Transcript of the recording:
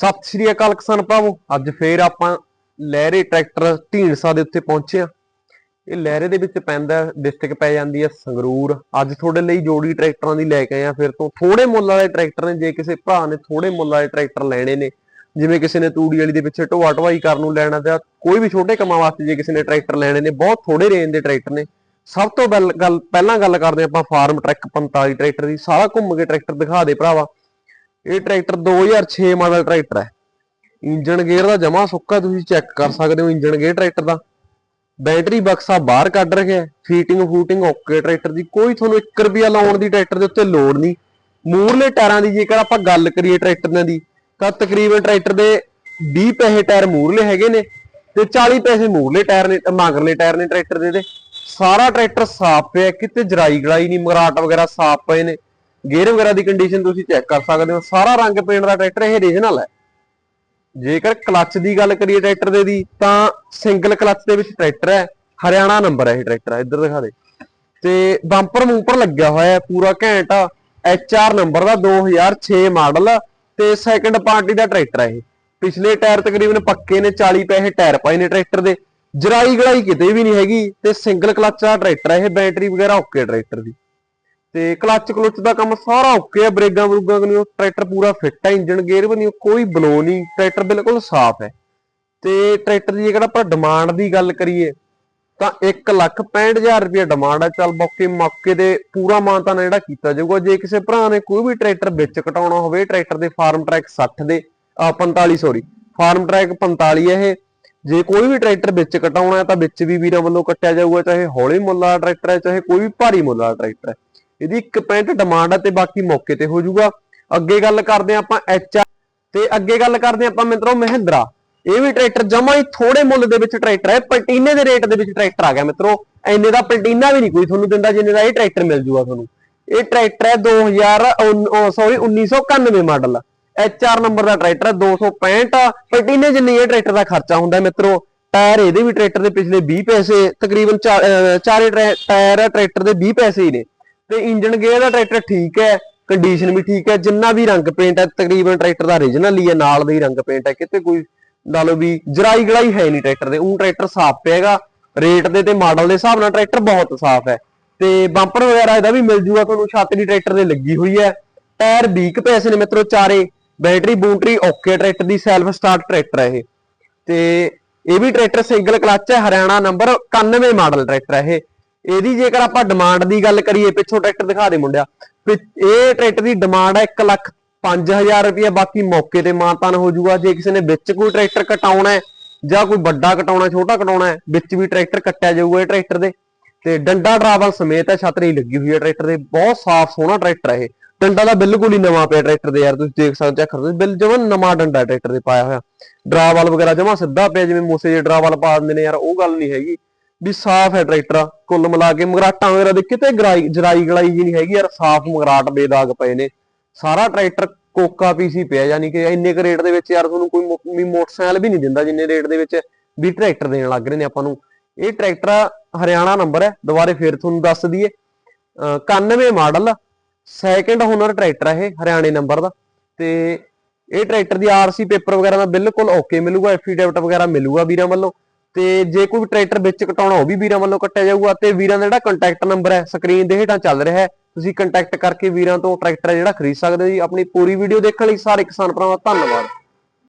ਸਤਿ ਸ਼੍ਰੀ ਅਕਾਲ ਕਿਸਾਨ ਭਰਾਵੋ ਅੱਜ ਫੇਰ ਆਪਾਂ ਲਹਿਰੇ ਟਰੈਕਟਰ ਢੀਂਡਸਾ ਦੇ ਉੱਤੇ ਪਹੁੰਚੇ ਆ ਇਹ ਲਹਿਰੇ ਦੇ ਵਿੱਚ ਪੈਂਦਾ, ਡਿਸਟ੍ਰਿਕਟ ਪੈ ਜਾਂਦੀ ਹੈ ਸੰਗਰੂਰ। ਅੱਜ ਤੁਹਾਡੇ ਲਈ ਜੋੜੀ ਟਰੈਕਟਰਾਂ ਦੀ ਲੈ ਕੇ ਆਏ ਆ ਫਿਰ ਤੋਂ ਥੋੜੇ ਮੁੱਲ ਵਾਲੇ ਟਰੈਕਟਰ ਨੇ, ਜੇ ਕਿਸੇ ਭਰਾ ਨੇ ਥੋੜੇ ਮੁੱਲ ਵਾਲੇ ਟਰੈਕਟਰ ਲੈਣੇ ਨੇ, ਜਿਵੇਂ ਕਿਸੇ ਨੇ ਤੂੜੀ ਵਾਲੀ ਦੇ ਪਿੱਛੇ ਢੋਆ ਢਵਾਈ ਕਰਨ ਨੂੰ ਲੈਣਾ ਤੇ ਕੋਈ ਵੀ ਛੋਟੇ ਕੰਮਾਂ ਵਾਸਤੇ ਜੇ ਕਿਸੇ ਨੇ ਟਰੈਕਟਰ ਲੈਣੇ ਨੇ, ਬਹੁਤ ਥੋੜੇ ਰੇਂਜ ਦੇ ਟਰੈਕਟਰ ਨੇ। ਸਭ ਤੋਂ ਪਹਿਲ- ਗੱਲ ਪਹਿਲਾਂ ਗੱਲ ਕਰਦੇ ਆਪਾਂ ਫਾਰਮ ਟਰੈਕ 45 ਟਰੈਕਟਰ ਦੀ। ਸਾਰਾ ਘੁੰਮ ਕੇ ਟਰੈਕਟਰ ਦਿਖਾ ਦੇ ਭਰਾਵਾ। ਇਹ ਟਰੈਕਟਰ 2006 ਮਾਡਲ ਟਰੈਕਟਰ ਹੈ। ਇੰਜਨ ਗੇਅਰ ਦਾ ਜਮਾ ਸੁੱਕਾ ਤੁਸੀਂ ਚੈੱਕ ਕਰ ਸਕਦੇ ਹੋ ਇੰਜਨ ਗੇਅਰ ਟਰੈਕਟਰ ਦਾ। ਬੈਟਰੀ ਬਕਸਾ ਬਾਹਰ ਕੱਢ ਰੱਖਿਆ ਫੀਟਿੰਗ ਫੂਟਿੰਗ ਓਕੇ ਟਰੈਕਟਰ ਦੀ। ਕੋਈ ਤੁਹਾਨੂੰ 1 ਰੁਪਿਆ ਲਾਉਣ ਦੀ ਟਰੈਕਟਰ ਦੇ ਉੱਤੇ ਲੋੜ ਨਹੀਂ। ਮੂਰਲੇ ਟਾਇਰਾਂ ਦੀ ਜੇਕਰ ਆਪਾਂ ਗੱਲ ਕਰੀਏ ਟਰੈਕਟਰਾਂ ਦੀ ਤਾਂ ਤਕਰੀਬਨ ਟਰੈਕਟਰ ਦੇ 20 ਪੈਸੇ ਟਾਇਰ ਮੂਰਲੇ ਹੈਗੇ ਨੇ ਤੇ 40 ਪੈਸੇ ਮੂਰਲੇ ਟਾਇਰ ਨੇ ਅ, ਮਗਰਲੇ ਟਾਇਰ ਨੇ ਟਰੈਕਟਰ ਦੇ ਦੇ ਸਾਰਾ ਟਰੈਕਟਰ ਸਾਫ਼ ਪਿਆ ਕਿਤੇ ਜਰਾਈ ਗਲਾਈ ਨਹੀਂ ਮਰਾਟ ਵਗੈਰਾ ਸਾਫ਼ ਪਏ ਨੇ। ਗੇਅਰ ਵਗੈਰਾ ਦੀ ਕੰਡੀਸ਼ਨ ਤੁਸੀਂ ਚੈੱਕ ਕਰ ਸਕਦੇ ਹੋ। ਸਾਰਾ ਰੰਗ ਪੇਂਟ ਦਾ ਟਰੈਕਟਰ ਇਹ ਰੀਜਨਲ ਹੈ। ਜੇਕਰ ਕਲੱਚ ਦੀ ਗੱਲ ਕਰੀਏ ਟਰੈਕਟਰ ਦੇ ਦੀ, ਤਾਂ ਸਿੰਗਲ ਕਲੱਚ ਦੇ ਵਿੱਚ ਟਰੈਕਟਰ ਹੈ। ਹਰਿਆਣਾ ਨੰਬਰ ਹੈ ਇਹ ਟਰੈਕਟਰ ਇੱਧਰ ਦਿਖਾ ਦੇ। ਤੇ ਬੰਪਰ ਮੂੰਪਰ ਲੱਗਿਆ ਹੋਇਆ ਹੈ, ਪੂਰਾ ਘੈਂਟ ਐਚਆਰ ਨੰਬਰ ਦਾ 2006 ਮਾਡਲ ਤੇ ਸੈਕੰਡ ਪਾਰਟੀ ਦਾ ਟਰੈਕਟਰ ਹੈ ਇਹ। ਪਿਛਲੇ ਟਾਇਰ ਤਕਰੀਬਨ ਪੱਕੇ ਨੇ 40 ਪੈਸੇ ਟਾਇਰ ਪਾਏ ਨੇ ਟਰੈਕਟਰ ਦੇ। ਜਰਾਈ ਗਲਾਈ ਕਿਤੇ ਵੀ ਨਹੀਂ ਹੈਗੀ ਤੇ ਸਿੰਗਲ ਕਲੱਚ ਦਾ ਟਰੈਕਟਰ ਹੈ ਇਹ ਬੈਟਰੀ ਵਗੈਰਾ ਓਕੇ ਟਰੈਕਟਰ ਦੀ। ਤੇ ਕਲਚ ਕਲੁੱਚ ਦਾ ਕੰਮ ਸਾਰਾ ਓਕੇ ਹੈ ਬ੍ਰੇਕਾਂ ਬਰੂਕਾਂ ਨਹੀਂ ਟਰੈਕਟਰ ਪੂਰਾ ਫਿੱਟ ਹੈ ਇੰਜਨ ਗੇਅਰ ਵੀ ਨਹੀਂ ਕੋਈ ਬਲੋ ਨਹੀਂ ਟਰੈਕਟਰ ਬਿਲਕੁਲ ਸਾਫ਼ ਹੈ। ਤੇ ਟਰੈਕਟਰ ਦੀ ਜੇਕਰ ਆਪਾਂ ਡਿਮਾਂਡ ਦੀ ਗੱਲ ਕਰੀਏ, ਤਾਂ 165000 ਰੁਪਏ ਡਿਮਾਂਡ ਹੈ ਚੱਲ ਮੌਕੇ ਮੌਕੇ ਦੇ ਪੂਰਾ ਮਾਨਤਾਨਾ ਜਿਹੜਾ ਕੀਤਾ ਜਾਊਗਾ, ਜੇ ਕਿਸੇ ਭਰਾ ਨੇ ਕੋਈ ਵੀ ਟਰੈਕਟਰ ਵਿੱਚ ਕਟਾਉਣਾ ਹੋਵੇ, ਟਰੈਕਟਰ ਦੇ ਫਾਰਮ ਟਰੈਕ 60 ਦੇ ਆ 45 ਸੌਰੀ ਫਾਰਮ ਟਰੈਕ 45 ਹੈ ਇਹ, ਜੇ ਕੋਈ ਵੀ ਟਰੈਕਟਰ ਵਿੱਚ ਕਟਾਉਣਾ ਹੈ ਤਾਂ ਵਿੱਚ ਵੀ ਵੀਰਾਂ ਵੱਲੋਂ ਕੱਟਿਆ ਜਾਊਗਾ, ਚਾਹੇ ਹੌਲੇ ਮੁੱਲ ਵਾਲਾ ਟਰੈਕਟਰ ਹੈ, ਚਾਹੇ ਕੋਈ ਵੀ ਭਾਰੀ ਮੁੱਲ ਵਾਲਾ ਟਰੈਕਟਰ ਹੈ। ਇਹਦੀ 1.65 ਡਿਮਾਂਡ ਹੈ ਤੇ ਬਾਕੀ ਮੌਕੇ ਤੇ ਹੋ ਜਾਊਗਾ ਅੱਗੇ ਗੱਲ ਕਰਦੇ ਹਾਂ ਆਪਾਂ ਐਚ ਤੇ ਅੱਗੇ ਗੱਲ ਕਰਦੇ ਹਾਂ ਆਪਾਂ ਮਿੱਤਰੋ ਮਹਿੰਦਰਾ। ਇਹ ਵੀ ਟਰੈਕਟਰ ਜਮਾ ਹੀ ਥੋੜੇ ਮੁੱਲ ਦੇ ਵਿੱਚ ਟਰੈਕਟਰ ਹੈ ਪਲਟੀਨੇ ਦੇ ਰੇਟ ਦੇ ਵਿੱਚ ਟਰੈਕਟਰ ਆ ਗਿਆ ਮਿੱਤਰੋ। ਐਨੇ ਦਾ ਪਲਟੀਨਾ ਵੀ ਨਹੀਂ ਕੋਈ ਤੁਹਾਨੂੰ ਦਿੰਦਾ, ਜਿੰਨੇ ਦਾ ਇਹ ਟਰੈਕਟਰ ਮਿਲ ਜੂਗਾ ਤੁਹਾਨੂੰ। ਇਹ ਟਰੈਕਟਰ ਹੈ 2000 ਸੌਰੀ 1991 ਮਾਡਲ ਐਚਆਰ ਨੰਬਰ ਦਾ ਟਰੈਕਟਰ ਹੈ 265 ਪਲਟੀਨੇ ਜਿੰਨੀ ਇਹ ਟਰੈਕਟਰ ਦਾ ਖਰਚਾ ਹੁੰਦਾ ਹੈ ਮਿੱਤਰੋ। ਟਾਇਰ ਇਹਦੇ ਵੀ ਟਰੈਕਟਰ ਦੇ ਪਿਛਲੇ 20 ਪੈਸੇ, ਤਕਰੀਬਨ ਚਾ- ਚਾਰੇ ਟਰੈ- ਟਾਇਰ ਟਰੈਕਟਰ ਦੇ 20 ਪੈਸੇ ਹੀ ਨੇ। ਤੇ ਇੰਜਨ ਗੇਅਰ ਦਾ ਟਰੈਕਟਰ ਠੀਕ ਹੈ ਕੰਡੀਸ਼ਨ ਵੀ ਠੀਕ ਹੈ, ਜਿੰਨਾ ਵੀ ਰੰਗ ਪੇਂਟ ਹੈ, ਤਕਰੀਬਨ ਟਰੈਕਟਰ ਦਾ origignal ਹੀ ਹੈ, ਨਾਲ ਦਾ ਹੀ ਰੰਗ ਪੇਂਟ ਹੈ, ਕਿਤੇ ਕੋਈ ਲਾ ਲਓ ਵੀ ਜਰਾਈ ਗੜਾਈ ਹੈ ਨਹੀਂ ਟਰੈਕਟਰ ਦੇ ਉਹ ਟਰੈਕਟਰ ਸਾਫ਼ ਪਿਆਗਾ ਰੇਟ ਦੇ ਤੇ ਮਾਡਲ ਦੇ ਹਿਸਾਬ ਨਾਲ ਟਰੈਕਟਰ ਬਹੁਤ ਸਾਫ਼ ਹੈ, ਤੇ ਬੰਪਰ ਵਗੈਰਾ ਇਹਦਾ ਵੀ ਮਿਲ ਜੂਗਾ ਤੁਹਾਨੂੰ, ਛੱਤ ਦੀ ਟਰੈਕਟਰ ਦੇ ਲੱਗੀ ਹੋਈ ਹੈ ਟਾਇਰ 20 ਕੁ ਪੈਸੇ ਨੇ ਮਿੱਤਰੋ ਚਾਰੇ ਬੈਟਰੀ ਬੂਟਰੀ ਓਕੇ ਟਰੈਕਟਰ ਦੀ ਸੈਲਫ ਸਟਾਰਟ ਟਰੈਕਟਰ ਹੈ ਇਹ, ਤੇ ਇਹ ਵੀ ਟਰੈਕਟਰ ਸਿੰਗਲ ਕਲਚ ਹੈ, ਹਰਿਆਣਾ ਨੰਬਰ 91 ਮਾਡਲ ਟਰੈਕਟਰ ਹੈ ਇਹ ਇਹਦੀ ਜੇਕਰ ਆਪਾਂ ਡਿਮਾਂਡ ਦੀ ਗੱਲ ਕਰੀਏ, ਪਿੱਛੋਂ ਟਰੈਕਟਰ ਦਿਖਾ ਦੇ ਮੁੰਡਿਆ। ਪਿ- ਇਹ ਟਰੈਕਟਰ ਦੀ ਡਿਮਾਂਡ ਹੈ 1 ਲੱਖ 5000 ਰੁਪਏ, ਬਾਕੀ ਮੌਕੇ ਤੇ ਮਾਨਤਾਨ ਹੋ ਜਾਊਗਾ। ਜੇ ਕਿਸੇ ਨੇ ਵਿੱਚ ਕੋਈ ਟਰੈਕਟਰ ਕਟਾਉਣਾ ਹੈ ਜਾਂ ਕੋਈ ਵੱਡਾ ਕਟਾਉਣਾ, ਛੋਟਾ ਕਟਾਉਣਾ ਹੈ, ਵਿੱਚ ਵੀ ਟਰੈਕਟਰ ਕੱਟਿਆ ਜਾਊਗਾ ਇਹ ਟਰੈਕਟਰ ਦੇ। ਤੇ ਡੰਡਾ ਡਰਾਵਲ ਸਮੇਤ ਹੈ ਛਤਰੀ ਲੱਗੀ ਹੋਈ ਹੈ ਟਰੈਕਟਰ ਦੇ। ਬਹੁਤ ਸਾਫ਼, ਸੋਹਣਾ ਟਰੈਕਟਰ ਹੈ ਇਹ। ਡੰਡਾ ਦਾ ਬਿਲਕੁਲ ਹੀ ਨਵਾਂ ਪਿਆ ਟਰੈਕਟਰ ਦੇ ਯਾਰ, ਤੁਸੀਂ ਦੇਖ ਸਕਦੇ ਚੈੱਕ ਕਰਦੇ ਬਿਲ ਜਮਨ ਨਵਾਂ ਡੰਡਾ ਟਰੈਕਟਰ ਦੇ ਪਾਇਆ ਹੋਇਆ। ਡਰਾਵਲ ਵਗੈਰਾ ਜਮਾ ਸਿੱਧਾ ਪਿਆ, ਜਿਵੇਂ ਮੂਸੇ ਦੇ ਡਰਾਵਲ ਪਾ ਦਿੰਦੇ ਨੇ ਯਾਰ, ਉਹ ਗੱਲ ਨਹੀਂ ਹੈਗੀ। ਵੀ ਸਾਫ਼ ਹੈ ਟਰੈਕਟਰ, ਕੁੱਲ ਮਿਲਾ ਕੇ ਮਗਰਾਟਾਂ ਵਗੈਰਾ ਦੇ ਕਿਤੇ ਗਰਾਈ, ਜਰਾਈ ਗਲਾਈ ਜੀ ਨਹੀਂ ਹੈਗੀ ਯਾਰ, ਸਾਫ਼ ਮਗਰਾਟ ਬੇਦਾਗ ਪਏ ਨੇ। ਸਾਰਾ ਟਰੈਕਟਰ ਕੋਕਾ ਪੀਸੀ ਪਿਆ, ਯਾਨੀ ਕਿ ਇੰਨੇ ਕੁ ਰੇਟ ਦੇ ਵਿੱਚ ਯਾਰ ਤੁਹਾਨੂੰ ਕੋਈ ਮੋਟਰਸਾਈਕਲ ਵੀ ਨਹੀਂ ਦਿੰਦਾ ਜਿੰਨੇ ਰੇਟ ਦੇ ਵਿੱਚ ਵੀ ਟਰੈਕਟਰ ਦੇਣ ਲੱਗ ਰਹੇ ਨੇ ਆਪਾਂ ਨੂੰ। ਇਹ ਟਰੈਕਟਰ ਹਰਿਆਣਾ ਨੰਬਰ ਹੈ, ਦੁਬਾਰੇ ਫੇਰ ਤੁਹਾਨੂੰ ਦੱਸ ਦਈਏ। 91 ਮਾਡਲ ਸੈਕੰਡ ਓਨਰ ਟਰੈਕਟਰ ਹੈ ਇਹ, ਹਰਿਆਣੇ ਨੰਬਰ ਦਾ। ਤੇ ਇਹ ਟਰੈਕਟਰ ਦੀ ਆਰਸੀ ਪੇਪਰ ਵਗੈਰਾ ਦਾ ਬਿਲਕੁਲ ਓਕੇ ਮਿਲੂਗਾ ਐਫੀਡੇਵਿਟ ਵਗੈਰਾ ਮਿਲੂਗਾ ਵੀਰਾਂ ਵੱਲੋਂ। ਤੇ ਜੇ ਕੋਈ ਟਰੈਕਟਰ ਵਿੱਚ ਕਟਾਉਣਾ ਉਹ ਵੀ ਵੀਰਾਂ ਵੱਲੋਂ ਕੱਟਿਆ ਜਾਊਗਾ ਤੇ ਵੀਰਾਂ ਦਾ ਜਿਹੜਾ ਕੰਟੈਕਟ ਨੰਬਰ ਹੈ ਸਕਰੀਨ ਦੇ ਹੇਠਾਂ ਚੱਲ ਰਿਹਾ ਹੈ। ਤੁਸੀਂ ਕੰਟੈਕਟ ਕਰਕੇ ਵੀਰਾਂ ਤੋਂ ਟਰੈਕਟਰ ਜਿਹੜਾ ਖਰੀਦ ਸਕਦੇ ਹੋ ਜੀ। ਆਪਣੀ ਪੂਰੀ ਵੀਡੀਓ ਦੇਖਣ ਲਈ ਸਾਰੇ ਕਿਸਾਨ ਭਰਾਵਾਂ ਦਾ ਧੰਨਵਾਦ।